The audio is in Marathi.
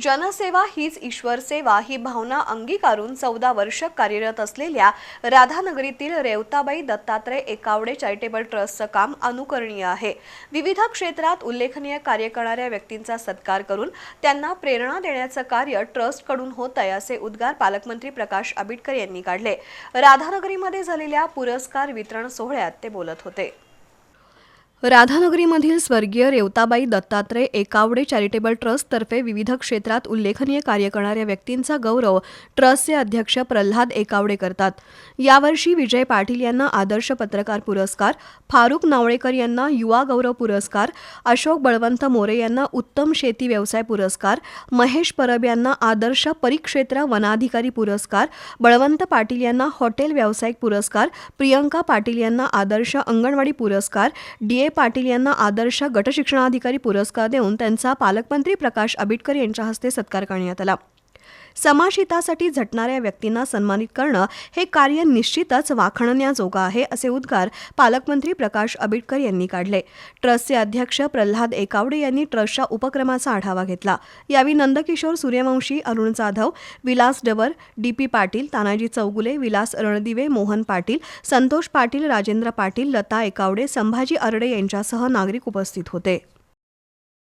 जनसेवा हीच ईश्वर सेवा ही भावना अंगीकारून चौदा वर्ष कार्यरत असलेल्या राधानगरीतील रेवताबाई दत्तात्रय एकावडे चॅरिटेबल ट्रस्टचं काम अनुकरणीय आहे. विविध क्षेत्रात उल्लेखनीय कार्य करणाऱ्या व्यक्तींचा सत्कार करून त्यांना प्रेरणा देण्याचं कार्य ट्रस्टकडून होत आहे असे उद्गार पालकमंत्री प्रकाश आंबेडकर यांनी काढले. राधानगरीमध्ये झालेल्या पुरस्कार वितरण सोहळ्यात ते बोलत होते. राधानगरीमधील स्वर्गीय रेवताबाई दत्तात्रय एकावडे चॅरिटेबल ट्रस्टतर्फे विविध क्षेत्रात उल्लेखनीय कार्य करणाऱ्या व्यक्तींचा गौरव ट्रस्टचे अध्यक्ष प्रल्हाद एकावडे करतात. यावर्षी विजय पाटील यांना आदर्श पत्रकार पुरस्कार फारुक नावळेकर यांना युवा गौरव पुरस्कार अशोक बळवंत मोरे यांना उत्तम शेती व्यवसाय पुरस्कार महेश परब यांना आदर्श परिक्षेत्र वनाधिकारी पुरस्कार बळवंत पाटील यांना हॉटेल व्यावसायिक पुरस्कार प्रियंका पाटील यांना आदर्श अंगणवाडी पुरस्कार डी. पाटील यांना आदर्श गटशिक्षणाधिकारी पुरस्कार देऊन त्यांचा पालकमंत्री प्रकाश आबिटकर यांच्या हस्ते सत्कार करण्यात आला. समाजहितासाठी झटणाऱ्या व्यक्तींना सन्मानित करणं हे कार्य निश्चितच वाखणण्याजोगं आहे असे उद्गार पालकमंत्री प्रकाश आंबेडकर यांनी काढले. ट्रस्टचे अध्यक्ष प्रल्हाद एकावडे यांनी ट्रस्टच्या उपक्रमाचा आढावा घेतला. यावेळी नंदकिशोर सूर्यवंशी अरुण जाधव विलास डवर डी पी पाटील तानाजी चौगुले विलास रणदिवे मोहन पाटील संतोष पाटील राजेंद्र पाटील लता एकावडे संभाजी अरडे यांच्यासह नागरिक उपस्थित होते.